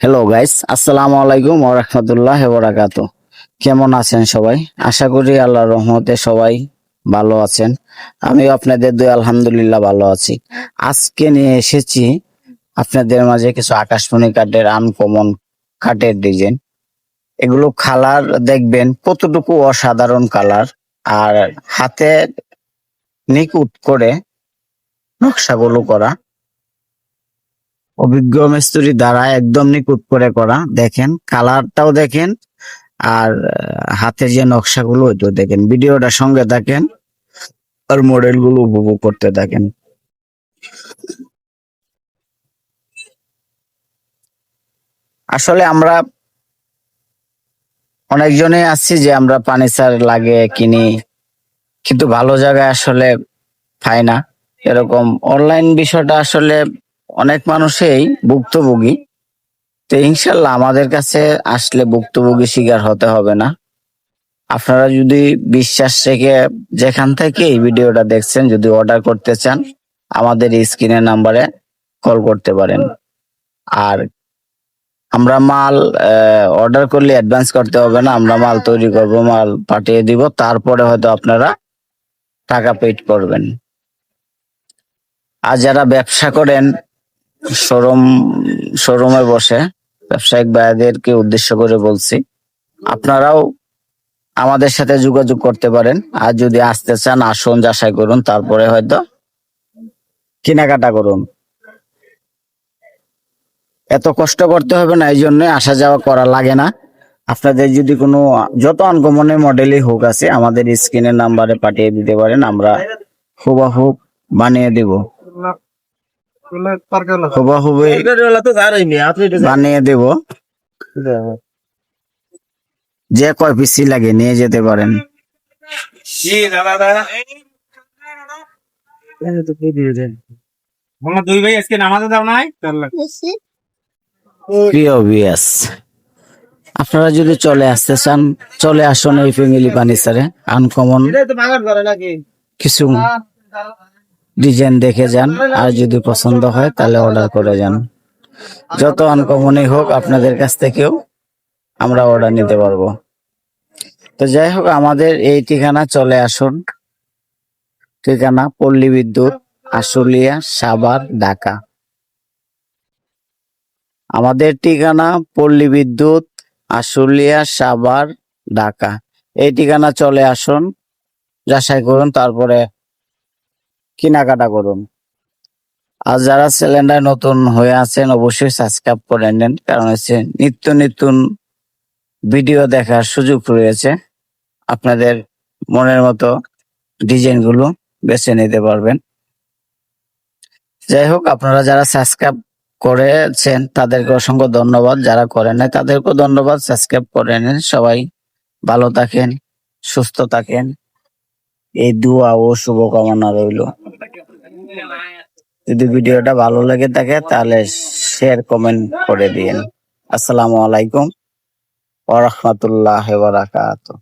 Hello guys আসসালামু আলাইকুম ওয়া রাহমাতুল্লাহি ওয়া বারাকাতুহু কেমন আছেন সবাই? আশা করি আল্লাহর রহমতে সবাই ভালো আছেন। আমি আপনাদের দুই আলহামদুলিল্লাহ, ভালো আছি। আজকে নিয়ে এসেছি আপনাদের মাঝে কিছু আকাশমণি কাঠের আনকমন কাঠের ডিজাইন এগুলো কালার দেখবেন, কতটুকু অসাধারণ কালার আর হাতে নিকুট করে নকশাগুলো করা। অভিজ্ঞ মিস্ত্রি দ্বারা একদম নিখুঁত করে করা। দেখেন, কালারটাও দেখেন, আর হাতের যে নকশাগুলো ওইটাও দেখেন। ভিডিওটা সঙ্গে থাকেন, আর মডেলগুলো উপভোগ করতে থাকেন। আসলে আমরা অনেকজনে আছি যে আমরা ফার্নিচার লাগে, কিনি, কিন্তু ভালো জায়গায় আসলে পাই না। এরকম অনলাইন বিষয়টা আসলে অনেক মানুষই ভুক্তভোগী। তো ইনশাল্লাহ আমাদের কাছে আসলে ভুক্তভোগী শিকার হতে হবে না। আপনারা যদি বিশ্বাস রেখে যেখান থেকে এই ভিডিওটা দেখছেন, যদি অর্ডার করতে চান, আমাদের স্ক্রিনের নাম্বারে কল করতে পারেন। আর আমরা মাল অর্ডার করলে অ্যাডভান্স করতে হবে না। আমরা মাল তৈরি করব, মাল পাঠিয়ে দিব। তারপরে হয়তো আপনারা টাকা পেড করবেন। আর যারা ব্যবসা করেন শোরুম, শোরুমে বসে ব্যবসায়িক ভাইদেরকে উদ্দেশ্য করে বলছি, আপনারাও আমাদের সাথে যোগাযোগ করতে পারেন। আর যদি আসতে চান, আসুন, যাচাই করুন, তারপরে হয়তো কেনাকাটা করুন। এত কষ্ট করতে হবে না এই জন্য আসা যাওয়া করা লাগে না। আপনাদের যদি কোনো, যত আনকমনের মডেলই হোক আছে, আমাদের স্ক্রিনের নাম্বারে পাঠিয়ে দিতে পারেন, আমরা হুবাহু বানিয়ে দিব। বানিয়ে দেব। যে কয় পিসি লাগে নিয়ে যেতে পারেন। দুই ভাই আজকে নামাজে যাও নাই প্রিয় ভিএস আপনারা যদি চলে আসতে চান চলে আসুন এই ফ্যামিলি ফার্নিচারে আনকমন কিছু ডিজাইন দেখে যান, আর যদি পছন্দ হয় তাহলে অর্ডার করে যান। যত আনকমনই হোক, আপনাদের কাছ থেকেও আমরা অর্ডার নিতে পারব। তো যাই হোক, আমাদের এই ঠিকানা চলে আসুন। ঠিকানা পল্লী বিদ্যুৎ, আশুলিয়া, সাভার, ঢাকা। আমাদের ঠিকানা পল্লী বিদ্যুৎ, আশুলিয়া, সাভার, ঢাকা। এই ঠিকানা চলে আসুন, যাচাই করুন, তারপরে কেনাকাটা করুন। আর যারা সিলিন্ডার নতুন হয়ে আছেন, অবশ্যই সাবস্ক্রাইব করে নেন, কারণ হচ্ছে নিত্য নতুন ভিডিও দেখার সুযোগ রয়েছে। আপনাদের মনের মতো ডিজাইনগুলো বেছে নিতে পারবেন। যাই হোক, আপনারা যারা সাবস্ক্রাইব করেছেন, তাদেরকে অসংখ্য ধন্যবাদ। যারা করেন নাই, তাদেরকেও ধন্যবাদ। সাবস্ক্রাইব করে নেন। সবাই ভালো থাকেন, সুস্থ থাকেন। এই দোয়া ও শুভকামনা রইল। যদি ভিডিওটা ভালো লেগে থাকে, তাহলে শেয়ার কমেন্ট করে দিন আসসালামু আলাইকুম ওয়া রাহমাতুল্লাহি ওয়া বারাকাতুহু।